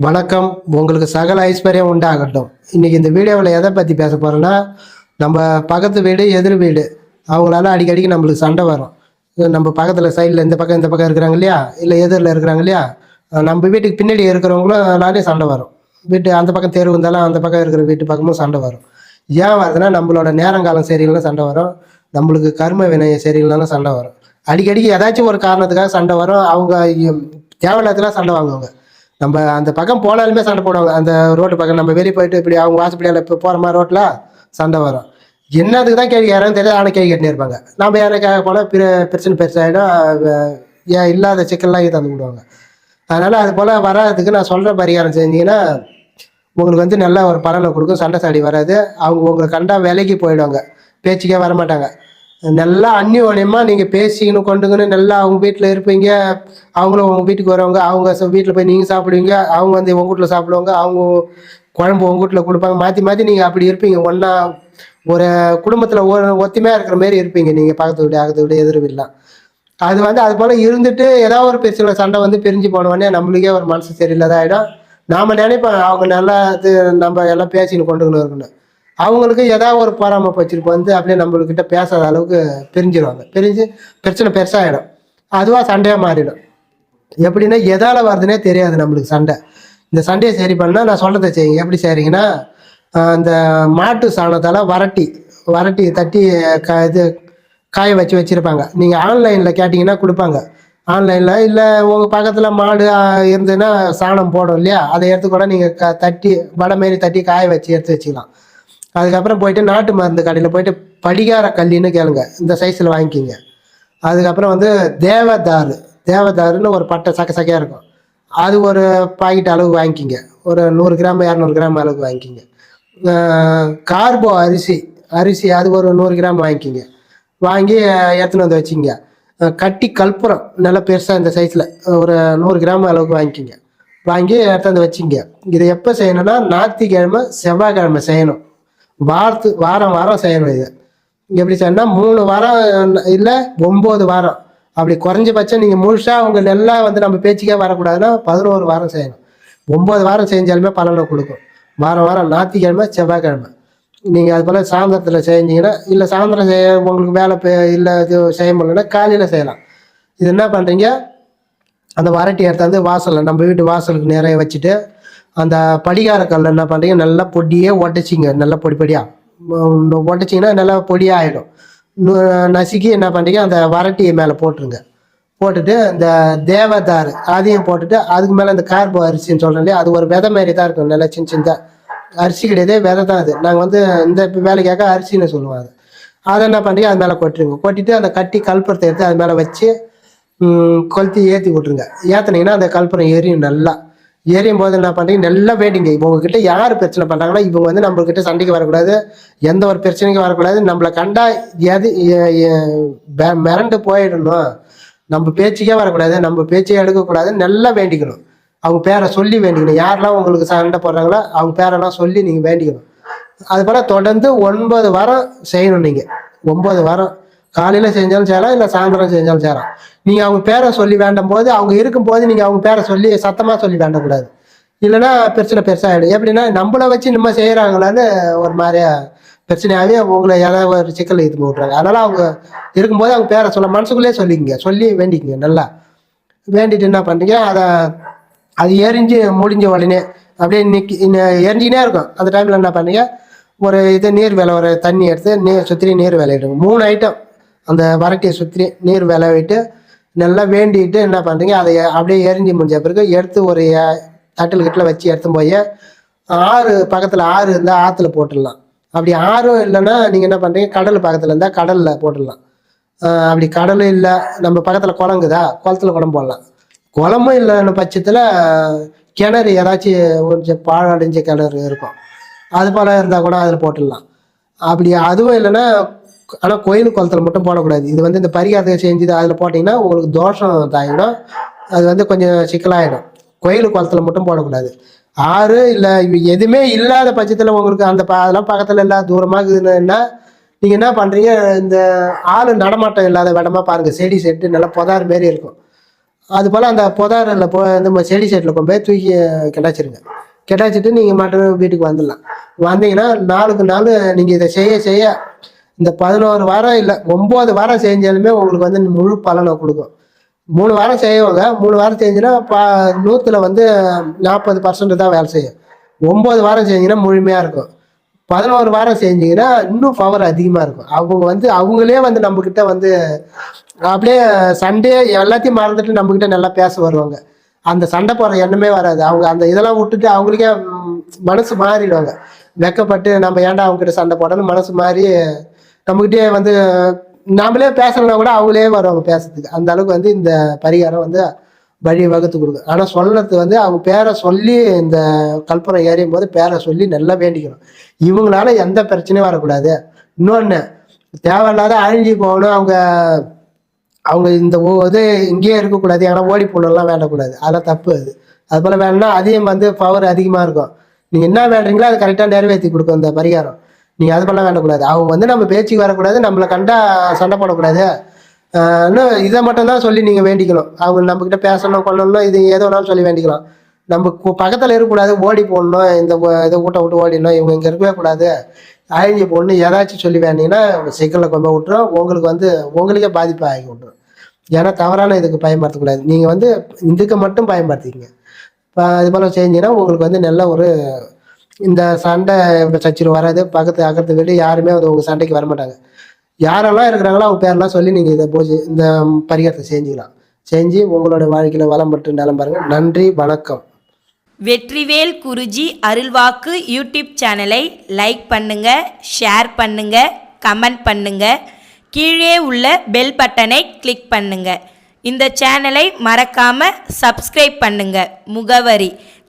வணக்கம். உங்களுக்கு சகல ஐஸ்வர்யம் உண்டாகட்டும். இன்றைக்கி இந்த வீடியோவில் எதை பற்றி பேச போகிறோன்னா நம்ம பக்கத்து வீடு எதிர் வீடு. அவங்களால அடிக்கடிக்கு நம்மளுக்கு சண்டை வரும். நம்ம பக்கத்தில் சைடில் இந்த பக்கம் இந்த பக்கம் இருக்கிறாங்க இல்லையா? இல்லை எதிரில் இருக்கிறாங்க இல்லையா? நம்ம வீட்டுக்கு பின்னாடி இருக்கிறவங்களும் எல்லாரையும் சண்டை வரும். வீட்டு அந்த பக்கம் தெரு இருந்தாலும் அந்த பக்கம் இருக்கிற வீட்டு பக்கமும் சண்டை வரும். ஏன் வருதுன்னா நம்மளோட நேரங்காலம் சரியில்லைனா சண்டை வரும். நம்மளுக்கு கர்ம வினயம் சரியில்லைனாலும் சண்டை வரும். அடிக்கடிக்கு ஏதாச்சும் ஒரு காரணத்துக்காக சண்டை வரும். அவங்க இ- சண்டை வாங்குவாங்க. நம்ம அந்த பக்கம் போனாலுமே சண்டை போடுவாங்க. அந்த ரோட்டு பக்கம் நம்ம வெளியே போயிட்டு இப்படி அவங்க வாசப்படியால் இப்போ போகிற மாதிரி ரோட்டில் சண்டை வரும். என்னதுக்கு தான் கேள்வி யாரும் தெரியாது ஆனால் கேள்வி கேட்டுனே இருப்பாங்க நம்ம யாருக்காக போனால் பிர பிரச்சனை பெருசாகிடும் ஏன் இல்லாத சிக்கல்லாம் இது தந்து விடுவாங்க. அதனால் அது போல் வராதுக்கு நான் சொல்கிற பரிகாரம் செஞ்சீங்கன்னா உங்களுக்கு வந்து நல்ல ஒரு பலனை கொடுக்கும். சண்டை சாடி வராது. அவங்க உங்களை கண்டா விலைக்கு போயிடுவாங்க. பேச்சுக்கே வர மாட்டாங்க நல்லா அந்யோன்யமாக நீங்கள் பேசிக்கணும் கொண்டுங்கன்னு நல்லா அவங்க வீட்டில் இருப்பீங்க. அவங்களும் உங்கள் வீட்டுக்கு வரவங்க அவங்க வீட்டில் போய் நீங்கள் சாப்பிடுவீங்க. அவங்க வந்து உங்கள் வீட்டில் சாப்பிடுவாங்க. அவங்க குழம்பு உங்கள் வீட்டில் கொடுப்பாங்க. மாற்றி மாற்றி நீங்கள் அப்படி இருப்பீங்க. ஒன்றா ஒரு குடும்பத்தில் ஒரு ஒத்துமையாக இருக்கிற மாதிரி இருப்பீங்க. நீங்கள் பக்கத்து வீடு அகத்து வீடு எதிர்வில்லாம் அது வந்து அது போல் இருந்துட்டு ஏதாவது ஒரு பிரச்சனை சண்டை வந்து பிரிஞ்சு போனவொடனே நம்மளுக்கே ஒரு மனசு சரியில்லாத ஆகிடும் நாம் நினைப்போம் அவங்க நல்லா இது நம்ம எல்லாம் பேசின்னு கொண்டுக்கணும் இருக்கணும். அவங்களுக்கு ஏதாவது ஒரு பொறாமை வச்சிருப்போம். வந்து அப்படியே நம்மளுக்கிட்ட பேசாத அளவுக்கு பிரிஞ்சிருவாங்க. பிரிஞ்சு பிரச்சனை பெருசாகிடும் அதுவாக சண்டையாக மாறிடும். எப்படின்னா எதால் வருதுன்னே தெரியாது நம்மளுக்கு சண்டை. இந்த சண்டையை சரி பண்ணால் நான் சொல்கிறத செய்யுங்க. எப்படி செய்கிறீங்கன்னா அந்த மாட்டு சாணத்தால் வரட்டி வரட்டி தட்டி க இது காய வச்சு வச்சுருப்பாங்க. நீங்கள் ஆன்லைனில் கேட்டிங்கன்னா கொடுப்பாங்க. ஆன்லைனில் இல்லை உங்கள் பக்கத்தில் மாடு இருந்ததுன்னா சாணம் போடும் இல்லையா? அதை எடுத்து கூட நீங்கள் க தட்டி வடை மாரி தட்டி காய வச்சு எடுத்து வச்சுக்கலாம். அதுக்கப்புறம் போயிட்டு நாட்டு மருந்து கடையில் போயிட்டு படிகார கல்லின்னு கேளுங்க. இந்த சைஸில் வாங்கிக்கிங்க. அதுக்கப்புறம் வந்து தேவதாரு. தேவதாருன்னு ஒரு பட்டை சக்க சக்கையாக இருக்கும். அது ஒரு பாக்கெட் அளவு வாங்கிக்கிங்க. ஒரு நூறு கிராம் இரநூறு கிராம் அளவுக்கு வாங்கிக்கிங்க. கார்போ அரிசி. அரிசி அது ஒரு நூறு கிராம் வாங்கிக்கிங்க. வாங்கி எடுத்துன்னு வந்து வச்சுங்க கட்டி கற்பூரம் நல்லா பெருசாக இந்த சைஸில் ஒரு நூறு கிராம் அளவுக்கு வாங்கிக்கிங்க. வாங்கி எடுத்து வந்து வச்சுங்க இதை எப்போ செய்யணும்னா ஞாயிற்றுக்கிழமை செவ்வாய்க்கிழமை செய்யணும். வாரத்து வாரம் வாரம் செய்யணும் இது. எப்படி சொன்னால் மூணு வாரம் இல்லை ஒம்பது வாரம். அப்படி குறைஞ்சபட்சம் நீங்கள் முழுசாக உங்க எல்லாம் வந்து நம்ம பேச்சுக்கே வரக்கூடாதுன்னா பதினோரு வாரம் செய்யணும். ஒம்பது வாரம் செஞ்சாலுமே பலனை கொடுக்கும். வாரம் வாரம் ஞாயிற்றுக்கிழமை செவ்வாய்க்கிழமை. நீங்கள் அது போல் சாயந்தரத்தில் செஞ்சீங்கன்னா இல்லை சாயந்தரம் செய்ய உங்களுக்கு வேலை பே- இல்லை இது செய்ய முடியலன்னா காலையில் செய்யலாம். இது என்ன பண்ணுறீங்க அந்த வரட்டி எடுத்தாந்து வாசலில் நம்ம வீட்டு வாசலுக்கு நிறைய வச்சுட்டு அந்த படிகார கல்ல என்ன பண்ணுறீங்க நல்லா பொடியே உடச்சிங்க நல்லா பொடி பொடியாக உடச்சிங்கன்னா நல்லா பொடியாக ஆகிடும் நசுக்கி என்ன பண்ணுறீங்க அந்த வரட்டியை மேலே போட்டுருங்க. போட்டுட்டு இந்த தேவதார் அதையும் போட்டுட்டு அதுக்கு மேலே அந்த கார்போ அரிசின்னு சொல்கிறோம் இல்லையா? அது ஒரு விதை மாதிரி தான் இருக்கும். நல்லா சின்ன சின்னதாக அரிசி கிடையாது விதை தான் அது. நாங்கள் வந்து இந்த வேலைக்காக அரிசின்னு சொல்லுவோம் அது. அதை என்ன பண்ணுறீங்க அது மேலே கொட்டுருங்க. கொட்டிட்டு அந்த கட்டி கல்புரத்தை எடுத்து அது மேலே வச்சு கொளுத்தி ஏற்றி விட்ருங்க ஏற்றுனீங்கன்னா அந்த கல்புரம் எரியும் நல்லா. ஏறியும் போது என்ன பண்ணுறீங்க நல்லா வேண்டிங்க இவங்க கிட்ட யார் பிரச்சனை பண்ணுறாங்கன்னா இவங்க வந்து நம்மக்கிட்ட சண்டைக்கு வரக்கூடாது. எந்த ஒரு பிரச்சனைக்கும் வரக்கூடாது. நம்மளை கண்டா எது பெ- மிரண்டு போயிடணும். நம்ம பேச்சுக்கே வரக்கூடாது. நம்ம பேச்சே எடுக்கக்கூடாது. நல்லா வேண்டிக்கணும். அவங்க பேரை சொல்லி வேண்டிக்கணும். யாரெல்லாம் உங்களுக்கு சண்டை போடுறாங்களோ அவங்க பேரெல்லாம் சொல்லி நீங்கள் வேண்டிக்கணும். அது போல் தொடர்ந்து ஒன்பது வாரம் செய்யணும் நீங்கள் ஒன்பது வாரம். காலையில் செஞ்சாலும் செய்யலாம் இல்லை சாயந்தரம் செஞ்சாலும் செய்யலாம் நீங்கள் அவங்க பேரை சொல்லி வேண்டும் போது அவங்க இருக்கும்போது நீங்கள் அவங்க பேரை சொல்லி சத்தமாக சொல்லி வேண்டக்கூடாது. இல்லைன்னா பிரச்சனை பெருசாகிடும் எப்படின்னா நம்மளை வச்சு நம்ம செய்கிறாங்களான்னு ஒரு மாதிரியா பிரச்சனையாகவே உங்களை ஏதாவது ஒரு சிக்கல் இது விட்றாங்க அதனால் அவங்க இருக்கும்போது அவங்க பேரை சொல்ல மனசுக்குள்ளே சொல்லிக்கங்க. சொல்லி வேண்டிக்கங்க நல்லா. வேண்டிட்டு என்ன பண்ணுறீங்க அதை அது எரிஞ்சு முடிஞ்ச உடனே அப்படியே நிக்கி எரிஞ்சினே இருக்கும். அந்த டைமில் என்ன பண்ணுறீங்க ஒரு இது நீர் வேலை ஒரு தண்ணி எடுத்து நீர் சுற்றி நீர் விளையிடுங்க. மூணு ஐட்டம் அந்த வரட்டியை சுற்றி நீர் விளைவிட்டு நல்லா வேண்டிட்டு என்ன பண்ணுறீங்க அதை அப்படியே எரிஞ்சு முடிஞ்ச பிறகு எடுத்து ஒரு தட்டில் கிட்டில் வச்சு எடுத்து போய் ஆறு பக்கத்தில் ஆறு இருந்தால் ஆற்றுல போட்டுடலாம். அப்படி ஆறும் இல்லைன்னா நீங்கள் என்ன பண்ணுறீங்க கடல் பக்கத்தில் இருந்தால் கடலில் போட்டுடலாம். அப்படி கடல் இல்லை. நம்ம பக்கத்தில் குளங்குதா? குளத்துல குளம் போடலாம். குளமும் இல்லைன்னு பட்சத்தில் கிணறு ஏதாச்சும் கொஞ்சம் பாழடைஞ்ச கிணறு இருக்கும். அது போல் இருந்தால் கூட அதில் போட்டுடலாம். அப்படி அதுவும் இல்லைன்னா ஆனால் கோயில் குளத்துல மட்டும் போடக்கூடாது. இது வந்து இந்த பரிகாரத்தை செஞ்சது அதில் போட்டிங்கன்னா உங்களுக்கு தோஷம் தாயினா அது வந்து கொஞ்சம் சிக்கலாயிடும். கோயில் குளத்துல மட்டும் போடக்கூடாது. ஆறு இல்லை எதுவுமே இல்லாத பட்சத்தில் உங்களுக்கு அந்த ப- அதெல்லாம் பக்கத்தில் இல்லை தூரமாக இருக்குதுன்னா நீங்கள் என்ன பண்ணுறீங்க இந்த ஆள் நடமாட்டம் இல்லாத இடமா பாருங்கள் செடி செட்டு நல்லா புதார் மாரி இருக்கும். அது போல் அந்த புதாரில் போ இந்த செடி செட்டில் கொண்டு போய் தூக்கி கிடாச்சிருங்க கிடாச்சிட்டு நீங்கள் மட்டும் வீட்டுக்கு வந்துடலாம். வந்தீங்கன்னா நாளுக்கு நாள் நீங்கள் இதை செய்ய செய்ய இந்த பதினோரு வாரம் இல்லை ஒம்பது வாரம் செஞ்சாலுமே உங்களுக்கு வந்து முழு பலனை கொடுக்கும். மூணு வாரம் செய்வாங்க மூணு வாரம் செஞ்சுன்னா பா நூற்றில் வந்து நாற்பது பர்சன்ட் தான் வேலை செய்யும். ஒம்பது வாரம் செஞ்சீங்கன்னா முழுமையாக இருக்கும். பதினோரு வாரம் செஞ்சீங்கன்னா இன்னும் பவர் அதிகமாக இருக்கும். அவங்க வந்து அவங்களே வந்து நம்மக்கிட்ட வந்து அப்படியே சண்டே எல்லாத்தையும் மறந்துட்டு நம்மக்கிட்ட நல்லா பேச வருவாங்க. அந்த சண்டை போடுற எண்ணமே வராது. அவங்க அந்த இதெல்லாம் விட்டுட்டு அவங்களுக்கே மனசு மாறிடுவாங்க. வெக்கப்பட்டு நம்ம ஏன்டா அவங்ககிட்ட சண்டை போடணும் மனசு மாறி நம்மகிட்டே வந்து நாமளே பேசலைன்னா கூட அவங்களே வருவாங்க பேசுறதுக்கு. அந்த அளவுக்கு வந்து இந்த பரிகாரம் வந்து வழி வகுத்து கொடுக்கும். ஆனால் சொல்றது வந்து அவங்க பேரை சொல்லி இந்த கல்பனை ஏறியும் போது பேரை சொல்லி நல்லா வேண்டிக்கணும். இவங்களால எந்த பிரச்சனையும் வரக்கூடாது. இன்னொன்று தேவையில்லாத அழிஞ்சு போகணும். அவங்க அவங்க இந்த இது இங்கேயே இருக்கக்கூடாது. ஏன்னா ஓடி போகணும்லாம் வேண்டக்கூடாது. அதெல்லாம் தப்பு அது. அது போல் வேணும்னா அதையும் வந்து பவர் அதிகமாக இருக்கும். நீங்கள் என்ன வேண்டுறீங்களோ அது கரெக்டாக நிறைவேற்றி கொடுக்கும் இந்த பரிகாரம். நீங்கள் அது பண்ண வேண்டக்கூடாது. அவங்க வந்து நம்ம பேச்சுக்கு வரக்கூடாது நம்மளை கண்டா சண்டை போடக்கூடாது. இன்னும் இதை மட்டும்தான் சொல்லி நீங்கள் வேண்டிக்கணும். அவங்க நம்மக்கிட்ட பேசணும் கொள்ளணும் இது ஏதோ வேணாலும் சொல்லி வேண்டிக்கலாம். நம்ம கு- பக்கத்தில் இருக்கக்கூடாது ஓடி போடணும் இந்த இதை ஊட்ட விட்டு ஓடிடணும் இவங்க இங்கே இருக்கவே கூடாது. அழிஞ்சு போடணும் ஏதாச்சும் சொல்லி வேண்டிங்கன்னா சிக்கலில் கொண்டு போய் விட்டுரும். உங்களுக்கு வந்து உங்களுக்கே பாதிப்பு ஆகி விட்டுரும். ஏன்னா தவறான இதுக்கு பயன்படுத்தக்கூடாது. நீங்கள் வந்து இதுக்கு மட்டும் பயன்படுத்திக்கங்க. இப்போ இது போல் செஞ்சீங்கன்னா உங்களுக்கு வந்து நல்ல ஒரு இந்த சண்டை சச்சிரு வராது பக்கத்து அக்கத்து வீடு யாருமே வந்து உங்கள் சண்டைக்கு வர மாட்டாங்க யாரெல்லாம் இருக்கிறாங்களோ அவங்க பேரெல்லாம் சொல்லி நீங்கள் இதை பூஜை இந்த பரிகாரத்தை செஞ்சுக்கலாம். செஞ்சு உங்களோட வாழ்க்கையில் வளம் பெற்று நலம் பாருங்கள் நன்றி வணக்கம். வெற்றிவேல் குருஜி அருள்வாக்கு யூடியூப் சேனலை லைக் பண்ணுங்க ஷேர் பண்ணுங்க கமெண்ட் பண்ணுங்க. கீழே உள்ள பெல் பட்டனை கிளிக் பண்ணுங்க. இந்த சேனலை மறக்காம சப்ஸ்கிரைப் பண்ணுங்க. முகவரி